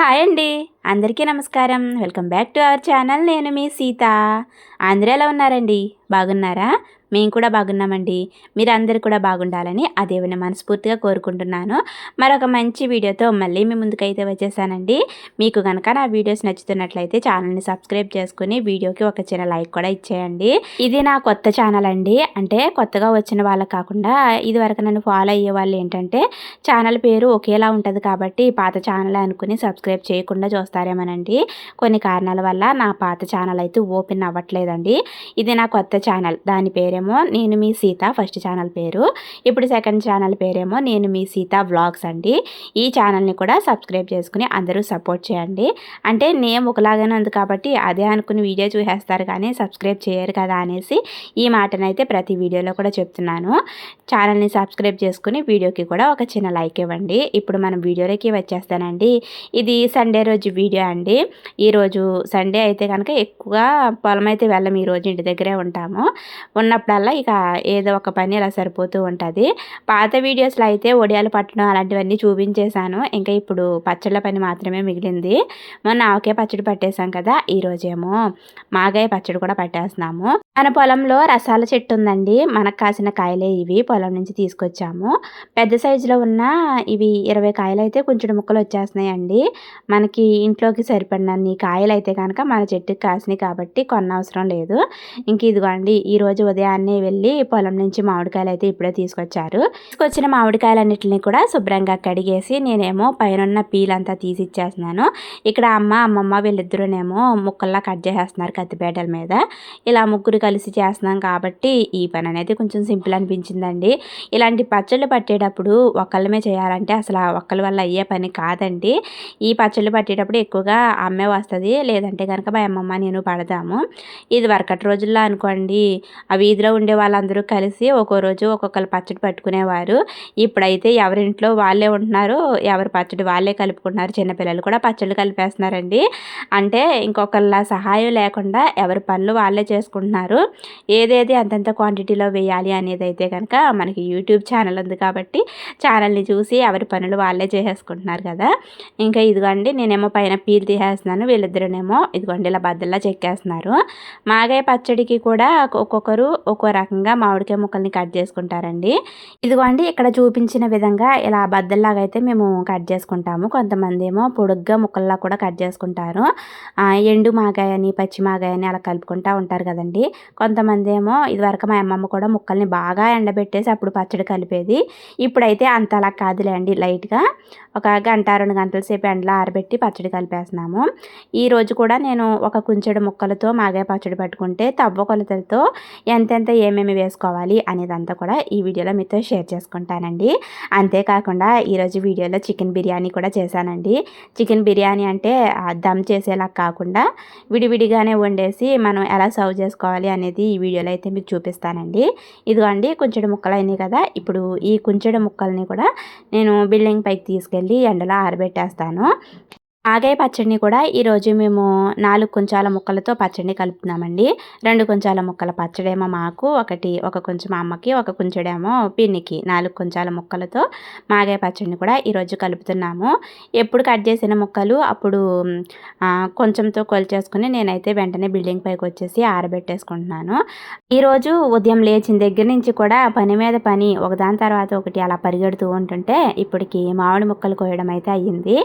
Hi అండి. అందరికీ నమస్కారం. Welcome back to our channel. నేను మీ సీత. అందరూ ఎలా ఉన్నారండి? బాగున్నారా? మేము కూడా బాగున్నామండి. మీరు కూడా బాగుండాలని ఆ దేవుని మనస్ఫూర్తిగా కోరుకుంటున్నాను. మరొక మంచి వీడియోతో మళ్ళీ మీ ముందుకైతే వచ్చేసానండి. మీకు కనుక నా వీడియోస్ నచ్చుతున్నట్లయితే ఛానల్ని సబ్స్క్రైబ్ చేసుకుని వీడియోకి ఒక చిన్న లైక్ కూడా ఇచ్చేయండి. ఇది నా కొత్త ఛానల్ అండి. అంటే కొత్తగా వచ్చిన వాళ్ళకి కాకుండా ఇది వరకు నన్ను ఫాలో అయ్యే వాళ్ళు ఏంటంటే ఛానల్ పేరు ఒకేలా ఉంటుంది కాబట్టి పాత ఛానల్ అనుకుని సబ్స్క్రైబ్ చేయకుండా వస్తారేమోనండి కొన్ని కారణాల వల్ల నా పాత ఛానల్ అయితే ఓపెన్ అవ్వట్లేదండి. ఇది నా కొత్త ఛానల్. దాని పేరేమో నేను మీ సీత ఫస్ట్ ఛానల్ పేరు. ఇప్పుడు సెకండ్ ఛానల్ పేరేమో నేను మీ సీత వ్లాగ్స్ అండి. ఈ ఛానల్ని కూడా సబ్స్క్రైబ్ చేసుకుని అందరూ సపోర్ట్ చేయండి. అంటే నేమ్ ఒకలాగానే ఉంది కాబట్టి అదే అనుకుని వీడియో చూసేస్తారు కానీ సబ్స్క్రైబ్ చేయరు కదా అనేసి ఈ మాటనైతే ప్రతి వీడియోలో కూడా చెప్తున్నాను. ఛానల్ని సబ్స్క్రైబ్ చేసుకుని వీడియోకి కూడా ఒక చిన్న లైక్ ఇవ్వండి. ఇప్పుడు మనం వీడియోలోకి వచ్చేస్తానండి. ఇది సండే రోజు వీడియో అండి. ఈరోజు సండే అయితే కనుక ఎక్కువగా పొలం అయితే వెళ్ళం ఈరోజు ఇంటి దగ్గరే ఉంటాము. ఉన్నప్పుడల్లా ఇక ఏదో ఒక పని అలా సరిపోతూ ఉంటుంది. పాత వీడియోస్లో అయితే ఒడియాలు పట్టడం అలాంటివన్నీ చూపించేశాను. ఇంకా ఇప్పుడు పచ్చళ్ళ పని మాత్రమే మిగిలింది. మొన్న ఆవకాయ పచ్చడి పట్టేశాం కదా ఈరోజేమో మాగాయ పచ్చడి కూడా పట్టేస్తున్నాము. మన పొలంలో రసాల చెట్టు ఉందండి. మనకు కాసిన కాయలే ఇవి పొలం నుంచి తీసుకొచ్చాము. పెద్ద సైజులో ఉన్న ఇవి ఇరవై కాయలు అయితే కొంచెం ముక్కలు వచ్చేస్తున్నాయండి. మనకి ఇంట్లోకి సరిపడినన్ని కాయలు అయితే కనుక మన చెట్టుకి కాసినాయి కాబట్టి కొన్న అవసరం లేదు. ఇంక ఇదిగోండి ఈరోజు ఉదయాన్నే ఉదయాన్నే వెళ్ళి పొలం నుంచి మామిడికాయలు అయితే ఇప్పుడే తీసుకొచ్చారు. తీసుకొచ్చిన మామిడికాయలన్నింటినీ కూడా శుభ్రంగా కడిగేసి నేనేమో పైన పీలంతా తీసి ఇచ్చేస్తున్నాను. ఇక్కడ అమ్మ అమ్మమ్మ వీళ్ళిద్దరూనేమో ముక్కల్లా కట్ చేసేస్తున్నారు కత్తిపేటల మీద. ఇలా ముగ్గురు కలిసి చేస్తున్నాం కాబట్టి ఈ పని అనేది కొంచెం సింపుల్ అనిపించిందండి. ఇలాంటి పచ్చళ్ళు పట్టేటప్పుడు ఒక్కళ్ళమే చేయాలంటే అసలు ఒక్కళ్ళ వల్ల అయ్యే పని కాదండి. ఈ పచ్చళ్ళు పట్టేటప్పుడు ఎక్కువగా అమ్మే వస్తుంది లేదంటే కనుక మా అమ్మమ్మ నేను పడదాము ఇది వరకటి రోజుల్లో అనుకోండి ఆ వీధిలో ఉండే వాళ్ళందరూ కలిసి ఒక్కో రోజు ఒక్కొక్కరు పచ్చడి పట్టుకునేవారు. ఇప్పుడైతే ఎవరింట్లో వాళ్ళే ఉంటున్నారు ఎవరి పచ్చడి వాళ్ళే కలుపుకుంటున్నారు చిన్నపిల్లలు కూడా పచ్చళ్ళు కలిపేస్తున్నారండి. అంటే ఇంకొకళ్ళ సహాయం లేకుండా ఎవరి పనులు వాళ్ళే చేసుకుంటున్నారు. ఏదేది అంతంత క్వాంటిటీలో వేయాలి అనేది అయితే కనుక మనకి యూట్యూబ్ ఛానల్ ఉంది కాబట్టి ఛానల్ని చూసి ఎవరి పనులు వాళ్ళే చేసేసుకుంటున్నారు కదా. ఇంకా ఇదిగోండి నేనేమో పైన పీల్ తీసేస్తున్నాను వీళ్ళిద్దరునేమో ఇదిగోండి ఇలా బద్దల్లా చెక్కేస్తున్నారు. మాగాయ పచ్చడికి కూడా ఒక్కొక్కరు ఒక్కో రకంగా మామిడికాయ ముక్కల్ని కట్ చేసుకుంటారండి. ఇదిగోండి ఇక్కడ చూపించిన విధంగా ఇలా బద్దల్లాగా అయితే మేము కట్ చేసుకుంటాము. కొంతమంది ఏమో పొడుగ్గా ముక్కల్లా కూడా కట్ చేసుకుంటారు. ఎండు మాగాయని పచ్చి మాగాయని అలా కలుపుకుంటూ ఉంటారు కదండి. కొంతమంది ఏమో ఇదివరకు మా అమ్మమ్మ కూడా ముక్కల్ని బాగా ఎండబెట్టేసి అప్పుడు పచ్చడి కలిపేది. ఇప్పుడైతే అంత అలా కాదులేండి లైట్గా. ఒక గంట రెండు గంటల సేపు ఎండలో ఆరబెట్టి పచ్చడి కలిపేస్తున్నాము. ఈరోజు కూడా నేను ఒక కుంచెడు ముక్కలతో మాగాయ పచ్చడి పట్టుకుంటే తవ్వ కొలతలతో ఎంతెంత ఏమేమి వేసుకోవాలి అనేదంతా కూడా ఈ వీడియోలో మీతో షేర్ చేసుకుంటానండి. అంతేకాకుండా ఈరోజు వీడియోలో చికెన్ బిర్యానీ కూడా చేశానండి. చికెన్ బిర్యానీ అంటే దమ్ చేసేలా కాకుండా విడివిడిగానే వండేసి మనం ఎలా సర్వ్ చేసుకోవాలి అనేది ఈ వీడియోలో అయితే మీకు చూపిస్తానండి. ఇదిగోండి కుంచెడు ముక్కలు అయినాయి కదా. ఇప్పుడు ఈ కుంచెడు ముక్కల్ని కూడా నేను బిల్డింగ్ పైకి తీసుకెళ్ళి ఎండలో ఆరబెట్టేస్తాను. ఆగాయ పచ్చడిని కూడా ఈరోజు మేము నాలుగు కొంచాల ముక్కలతో పచ్చడిని కలుపుతున్నామండి. రెండు కొంచాల ముక్కల పచ్చడేమో మాకు ఒకటి ఒక కొంచెం అమ్మకి ఒక కొంచెడేమో పిన్నికి. నాలుగు కొంచాల ముక్కలతో మాగాయ పచ్చడిని కూడా ఈరోజు కలుపుతున్నాము. ఎప్పుడు కట్ చేసిన ముక్కలు అప్పుడు కొంచెంతో కొలిచేసుకుని నేనైతే వెంటనే బిల్డింగ్ పైకి వచ్చేసి ఆరబెట్టేసుకుంటున్నాను. ఈరోజు ఉదయం లేచిన దగ్గర నుంచి కూడా పని మీద పని ఒకదాని తర్వాత ఒకటి అలా పరిగెడుతూ ఉంటుంటే ఇప్పటికి మామిడి ముక్కలు కోయడం అయితే అయ్యింది.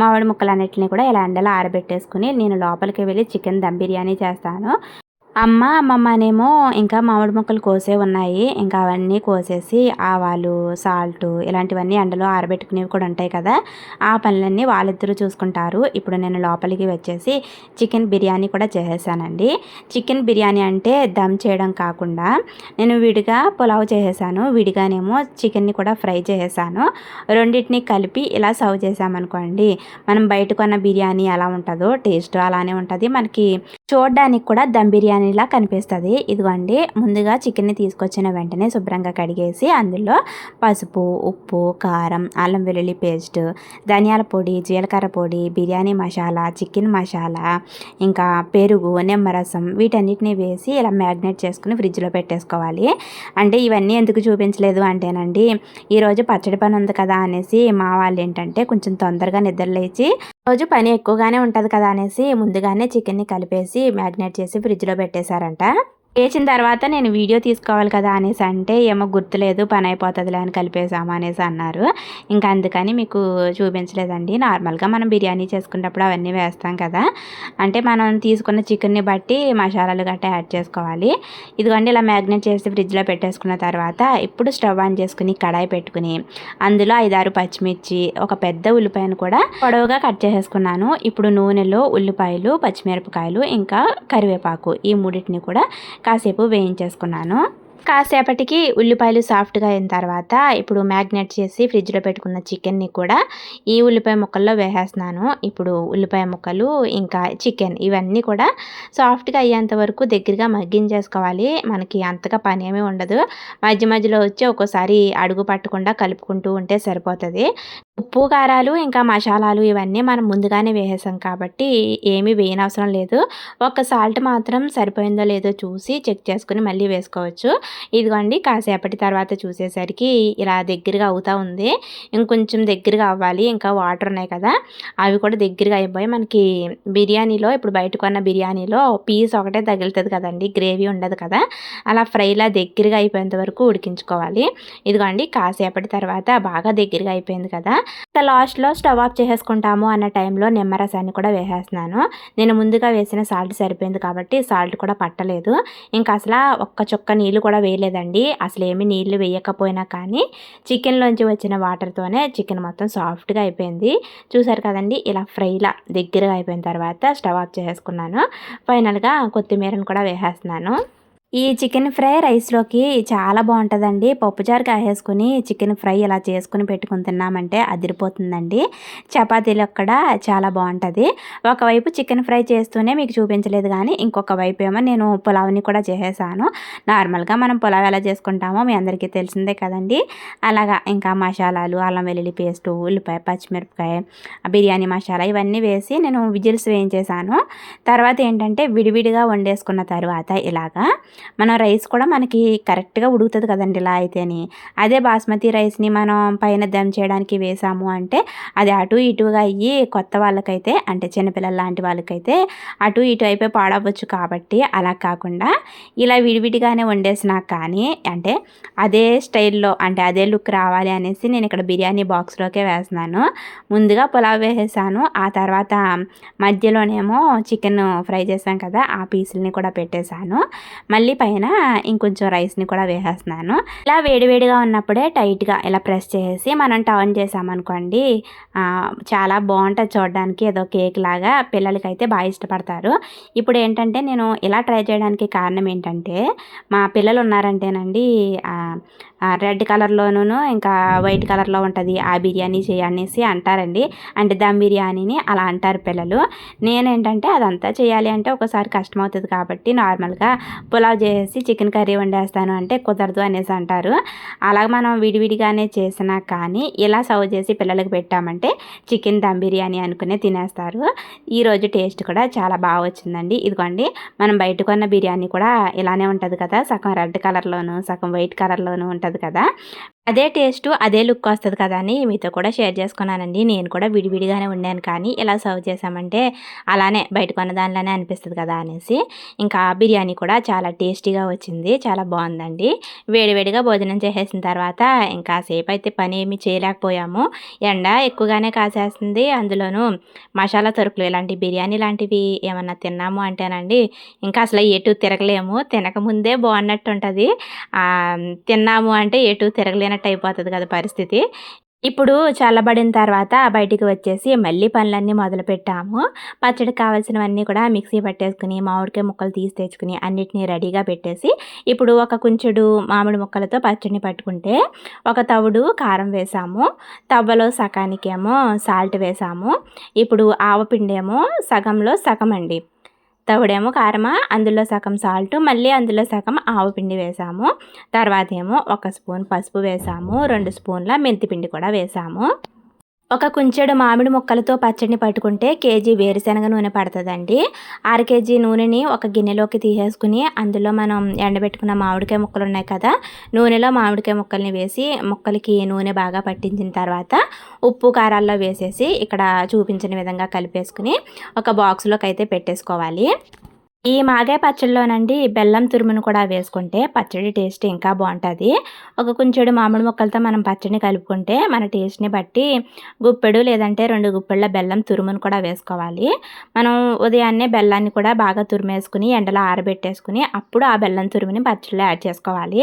మామిడి ముక్కలు అన్నిటిని కూడా ఇలా ఎండలో ఆరబెట్టేసుకుని నేను లోపలికి వెళ్ళి చికెన్ దమ్ బిర్యానీ చేస్తాను. అమ్మ అమ్మమ్మనేమో ఇంకా మామిడి మొక్కలు కోసే ఉన్నాయి. ఇంకా అవన్నీ కోసేసి ఆవాలు సాల్ట్ ఇలాంటివన్నీ ఎండలో ఆరబెట్టుకునేవి కూడా ఉంటాయి కదా. ఆ పనులన్నీ వాళ్ళిద్దరూ చూసుకుంటారు. ఇప్పుడు నేను లోపలికి వచ్చేసి చికెన్ బిర్యానీ కూడా చేసేసానండి. చికెన్ బిర్యానీ అంటే దమ్ చేయడం కాకుండా నేను విడిగా పులావ్ చేసేసాను. విడిగానేమో చికెన్ని కూడా ఫ్రై చేసేసాను. రెండింటిని కలిపి ఇలా సర్వ్ చేసామనుకోండి మనం బయట కొన్న బిర్యానీ ఎలా ఉంటుందో టేస్ట్ అలానే ఉంటుంది. మనకి చూడడానికి కూడా దమ్ బిర్యానీ ఇలా కనిపిస్తుంది. ఇదిగోండి ముందుగా చికెన్ని తీసుకొచ్చిన వెంటనే శుభ్రంగా కడిగేసి అందులో పసుపు ఉప్పు కారం అల్లం వెల్లుల్లి పేస్ట్ ధనియాల పొడి జీలకర్ర పొడి బిర్యానీ మసాలా చికెన్ మసాలా ఇంకా పెరుగు నిమ్మరసం వీటన్నిటిని వేసి ఇలా మ్యాగ్నేట్ చేసుకుని ఫ్రిడ్జ్లో పెట్టేసుకోవాలి. అంటే ఇవన్నీ ఎందుకు చూపించలేదు అంటేనండి ఈరోజు పచ్చడి పని ఉంది కదా అనేసి మా వాళ్ళు ఏంటంటే కొంచెం తొందరగా నిద్రలేచి రోజు పని ఎక్కువగానే ఉంటుంది కదా అనేసి ముందుగానే చికెన్ని కలిపేసి మ్యాగ్నేట్ చేసి ఫ్రిడ్జ్లో పెట్టేశారంట. వేసిన తర్వాత నేను వీడియో తీసుకోవాలి కదా అనేసి అంటే ఏమో గుర్తులేదు పని అయిపోతుందిలే అని కలిపేసాము అనేసి అన్నారు. ఇంకా అందుకని మీకు చూపించలేదండి. నార్మల్గా మనం బిర్యానీ చేసుకున్నప్పుడు అవన్నీ వేస్తాం కదా. అంటే మనం తీసుకున్న చికెన్ని బట్టి మసాలాలు గట్టా యాడ్ చేసుకోవాలి. ఇదిగోండి ఇలా మ్యాగ్నెట్ చేసి ఫ్రిడ్జ్లో పెట్టేసుకున్న తర్వాత ఇప్పుడు స్టవ్ ఆన్ చేసుకుని కడాయి పెట్టుకుని అందులో ఐదారు పచ్చిమిర్చి ఒక పెద్ద ఉల్లిపాయను కూడా పొడవుగా కట్ చేసేసుకున్నాను. ఇప్పుడు నూనెలో ఉల్లిపాయలు పచ్చిమిరపకాయలు ఇంకా కరివేపాకు ఈ మూడింటిని కూడా కాసేపు వేయించేసుకున్నాను. కాసేపటికి ఉల్లిపాయలు సాఫ్ట్గా అయిన తర్వాత ఇప్పుడు మ్యాగ్నేట్ చేసి ఫ్రిడ్జ్లో పెట్టుకున్న చికెన్ని కూడా ఈ ఉల్లిపాయ ముక్కల్లో వేసేస్తున్నాను. ఇప్పుడు ఉల్లిపాయ ముక్కలు ఇంకా చికెన్ ఇవన్నీ కూడా సాఫ్ట్గా అయ్యేంత వరకు దగ్గరగా మగ్గించేసుకోవాలి. మనకి అంతగా పని ఏమీ ఉండదు. మధ్య మధ్యలో వచ్చి ఒక్కోసారి అడుగు పట్టకుండా కలుపుకుంటూ ఉంటే సరిపోతుంది. ఉప్పు కారాలు ఇంకా మసాలాలు ఇవన్నీ మనం ముందుగానే వేసేసాం కాబట్టి ఏమీ వేయనవసరం లేదు. ఒక సాల్ట్ మాత్రం సరిపోయిందో లేదో చూసి చెక్ చేసుకుని మళ్ళీ వేసుకోవచ్చు. ఇదిగోండి కాసేపటి తర్వాత చూసేసరికి ఇలా దగ్గరగా అవుతూ ఉంది. ఇంకొంచెం దగ్గరగా అవ్వాలి. ఇంకా వాటర్ ఉన్నాయి కదా అవి కూడా దగ్గరగా అయిపోయి మనకి బిర్యానీలో ఇప్పుడు బయట కొన్న బిర్యానీలో పీస్ ఒకటే తగులుతుంది కదండి గ్రేవీ ఉండదు కదా అలా ఫ్రైలా దగ్గరగా అయిపోయేంత వరకు ఉడికించుకోవాలి. ఇదిగోండి కాసేపటి తర్వాత బాగా దగ్గరగా అయిపోయింది కదా. లాస్ట్లో స్టవ్ ఆఫ్ చేసేసుకుంటాము అన్న టైంలో నిమ్మరసాన్ని కూడా వేసేస్తున్నాను. నేను ముందుగా వేసిన సాల్ట్ సరిపోయింది కాబట్టి సాల్ట్ కూడా పట్టలేదు. ఇంకా అసలు ఒక్క చుక్క నీళ్ళు కూడా వేయలేదండి. అసలు ఏమి నీళ్ళు వేయకపోయినా కానీ చికెన్లోంచి వచ్చిన వాటర్తోనే చికెన్ మొత్తం సాఫ్ట్గా అయిపోయింది. చూసారు కదండి ఇలా ఫ్రైలా దగ్గరగా అయిపోయిన తర్వాత స్టవ్ ఆఫ్ చేసేసుకున్నాను ఫైనల్గా కొత్తిమీరను కూడా వేసేస్తున్నాను. ఈ చికెన్ ఫ్రై రైస్లోకి చాలా బాగుంటుందండి పప్పుచారు కాసేసుకుని చికెన్ ఫ్రై ఇలా చేసుకుని పెట్టుకుని తిన్నామంటే అదిరిపోతుందండి. చపాతీలు కూడా చాలా బాగుంటుంది ఒకవైపు చికెన్ ఫ్రై చేస్తూనే మీకు చూపించలేదు కానీ ఇంకొక వైపు ఏమో నేను పులావ్ని కూడా చేసేసాను. నార్మల్గా మనం పులావ్ ఎలా చేసుకుంటామో మీ అందరికీ తెలిసిందే కదండి. అలాగా ఇంకా మసాలాలు అల్లం వెల్లుల్లి పేస్ట్ ఉల్లిపాయ పచ్చిమిరపకాయ బిర్యానీ మసాలా ఇవన్నీ వేసి నేను విజిల్స్ వేయించేసాను. తర్వాత ఏంటంటే విడివిడిగా వండేసుకున్న తర్వాత ఇలాగా మన రైస్ కూడా మనకి కరెక్ట్గా ఉడుకుతుంది కదండి ఇలా అయితేని. అదే బాస్మతి రైస్ని మనం పైన దమ్ చేయడానికి వేసాము అంటే అది అటు ఇటుగా అయ్యి కొత్త వాళ్ళకైతే అంటే చిన్నపిల్లల లాంటి వాళ్ళకైతే అటు ఇటు అయిపోయి పాడవచ్చు కాబట్టి అలా కాకుండా ఇలా విడివిడిగానే వండేసినా కానీ అంటే అదే స్టైల్లో అంటే అదే లుక్ రావాలి అనేసి నేను ఇక్కడ బిర్యానీ బాక్స్లోకే వేస్తున్నాను. ముందుగా పులావ్ వేసేసాను. ఆ తర్వాత మధ్యలోనేమో చికెన్ ఫ్రై చేసాం కదా ఆ పీసుల్ని కూడా పెట్టేశాను. మళ్ళీ మళ్ళీ పైన ఇంకొంచెం రైస్ని కూడా వేసేస్తున్నాను. ఇలా వేడివేడిగా ఉన్నప్పుడే టైట్గా ఇలా ప్రెస్ చేసి మనం టర్న్ చేసామనుకోండి చాలా బాగుంటుంది చూడడానికి. ఏదో కేక్ లాగా పిల్లలకి అయితే బాగా ఇష్టపడతారు. ఇప్పుడు ఏంటంటే నేను ఇలా ట్రై చేయడానికి కారణం ఏంటంటే మా పిల్లలు ఉన్నారంటేనండి రెడ్ కలర్లోనూ ఇంకా వైట్ కలర్లో ఉంటుంది ఆ బిర్యానీ చేయనేసి అంటారండి. అంటే దమ్ బిర్యానీని అలా అంటారు పిల్లలు. నేనేంటంటే అదంతా చేయాలి అంటే ఒకసారి కష్టం అవుతుంది కాబట్టి నార్మల్గా పులావ్ చేసి చికెన్ కర్రీ వండేస్తాను అంటే కుదరదు అనేసి అంటారు. అలాగ మనం విడివిడిగానే చేసినా కానీ ఇలా సర్వ్ చేసి పిల్లలకు పెట్టామంటే చికెన్ దమ్ బిర్యానీ అనుకునే తినేస్తారు. ఈరోజు టేస్ట్ కూడా చాలా బాగా వచ్చిందండి. ఇదిగోండి మనం బయట కొన్న బిర్యానీ కూడా ఇలానే ఉంటుంది కదా. సగం రెడ్ కలర్లోను సగం వైట్ కలర్లోను ఉంటుంది ఉంటుంది కదా. అదే టేస్ట్ అదే లుక్ వస్తుంది కదా అని మీతో కూడా షేర్ చేసుకున్నానండి. నేను కూడా విడివిడిగానే ఉండాను కానీ ఇలా సర్వ్ చేసామంటే అలానే బయట కొన్న దానిలోనే అనిపిస్తుంది కదా అనేసి. ఇంకా బిర్యానీ కూడా చాలా టేస్టీగా వచ్చింది. చాలా బాగుందండి. వేడివేడిగా భోజనం చేసేసిన తర్వాత ఇంకా సేపు అయితే పని ఏమి చేయలేకపోయాము. ఎండ ఎక్కువగానే కాసేస్తుంది. అందులోనూ మసాలా తరుకులు ఇలాంటి బిర్యానీ లాంటివి ఏమన్నా తిన్నాము అంటేనండి ఇంకా అసలు ఎటు తిరగలేము. తినకముందే బాగున్నట్టు ఉంటుంది తిన్నాము అంటే ఎటు తిరగలేనట్టు అయిపోతుంది కదా పరిస్థితి. ఇప్పుడు చల్లబడిన తర్వాత బయటికి వచ్చేసి మళ్ళీ పనులన్నీ మొదలు పెట్టాము. పచ్చడికి కావాల్సినవన్నీ కూడా మిక్సీ పట్టేసుకుని మామిడికాయ ముక్కలు తీసి తెచ్చుకుని అన్నిటినీ రెడీగా పెట్టేసి ఇప్పుడు ఒక కుంచెడు మామిడి ముక్కలతో పచ్చడిని పట్టుకుంటే ఒక తవుడు కారం వేసాము. తవ్వలో సగానికేమో సాల్ట్ వేసాము. ఇప్పుడు ఆవపిండేమో సగంలో సగం అండి. తవుడేమో కారమా అందులో సగం సాల్ట్ మళ్ళీ అందులో సగం ఆవు పిండి వేసాము. తర్వాత ఏమో ఒక స్పూన్ పసుపు వేసాము రెండు స్పూన్ల మెంతిపిండి కూడా వేసాము. ఒక కుంచెడు మామిడి ముక్కలతో పచ్చడిని పట్టుకుంటే కేజీ వేరుశనగ నూనె పడుతుందండి. అర కేజీ నూనెని ఒక గిన్నెలోకి తీసేసుకుని అందులో మనం ఎండబెట్టుకున్న మామిడికాయ ముక్కలు ఉన్నాయి కదా నూనెలో మామిడికాయ ముక్కల్ని వేసి ముక్కలకి నూనె బాగా పట్టించిన తర్వాత ఉప్పు కారాల్లో వేసేసి ఇక్కడ చూపించిన విధంగా కలిపేసుకుని ఒక బాక్స్లోకి అయితే పెట్టేసుకోవాలి. ఈ మాగాయ పచ్చడిలోనండి బెల్లం తురుమును కూడా వేసుకుంటే పచ్చడి టేస్ట్ ఇంకా బాగుంటుంది. ఒక కొంచెడు మామిడి ముక్కలతో మనం పచ్చడిని కలుపుకుంటే మన టేస్ట్ని బట్టి గుప్పెడు లేదంటే రెండు గుప్పెళ్ళ బెల్లం తురుమును కూడా వేసుకోవాలి. మనం ఉదయాన్నే బెల్లాన్ని కూడా బాగా తురిమేసుకుని ఎండలో ఆరబెట్టేసుకుని అప్పుడు ఆ బెల్లం తురుముని పచ్చడిలో యాడ్ చేసుకోవాలి.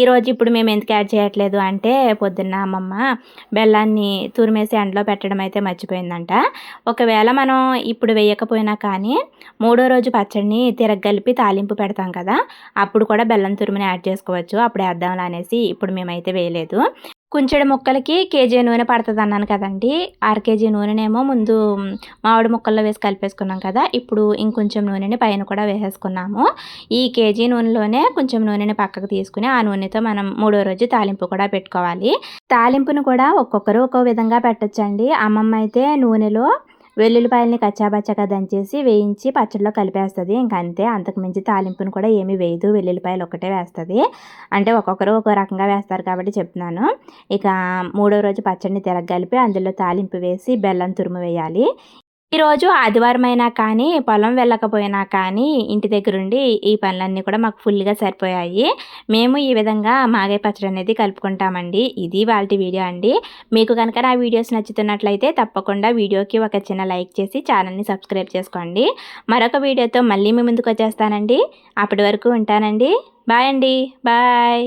ఈరోజు ఇప్పుడు మేము ఎందుకు యాడ్ చేయట్లేదు అంటే పొద్దున్న అమ్మమ్మ బెల్లాన్ని తురిమేసి ఎండలో పెట్టడం అయితే మర్చిపోయిందంట. ఒకవేళ మనం ఇప్పుడు వేయకపోయినా కానీ మూడో రోజు పచ్చడిని తిరగలిపి తాలింపు పెడతాం కదా అప్పుడు కూడా బెల్లం తురుముని యాడ్ చేసుకోవచ్చు. అప్పుడు వేద్దాం అనేసి ఇప్పుడు మేమైతే వేయలేదు. కుంచెడు ముక్కలకి కేజీ నూనె పడుతుంది అన్నాను కదండి. అర కేజీ నూనెనేమో ముందు మామిడి ముక్కల్లో వేసి కలిపేసుకున్నాం కదా ఇప్పుడు ఇంకొంచెం నూనెని పైన కూడా వేసేసుకున్నాము. ఈ కేజీ నూనెలోనే కొంచెం నూనెని పక్కకు తీసుకుని ఆ నూనెతో మనం మూడో రోజు తాలింపు కూడా పెట్టుకోవాలి. తాలింపును కూడా ఒక్కొక్కరు ఒక్కో విధంగా పెట్టచ్చండి. అమ్మమ్మ అయితే నూనెలో వెల్లుల్లిపాయలని కచ్చాబచ్చగా దంచేసి వేయించి పచ్చడిలో కలిపేస్తుంది. ఇంకా అంతే. అంతకు మించి తాలింపును కూడా ఏమీ వేయదు. వెల్లుల్లిపాయలు ఒకటే వేస్తుంది. అంటే ఒక్కొక్కరు ఒక్కో రకంగా వేస్తారు కాబట్టి చెప్తున్నాను. ఇక మూడో రోజు పచ్చడిని తిరగలిపి అందులో తాలింపు వేసి బెల్లం తురుము వేయాలి. ఈరోజు ఆదివారం అయినా కానీ పొలం వెళ్ళకపోయినా కానీ ఇంటి దగ్గరుండి ఈ పనులన్నీ కూడా మాకు ఫుల్గా సరిపోయాయి. మేము ఈ విధంగా మాగే పచ్చడి అనేది కలుపుకుంటామండి. ఇది వాళ్ళ వీడియో అండి. మీకు కనుక నా వీడియోస్ నచ్చుతున్నట్లయితే తప్పకుండా వీడియోకి ఒక చిన్న లైక్ చేసి ఛానల్ని సబ్స్క్రైబ్ చేసుకోండి. మరొక వీడియోతో మళ్ళీ మీ ముందుకు వచ్చేస్తానండి. అప్పటి వరకు ఉంటానండి. బాయ్ అండి. బాయ్.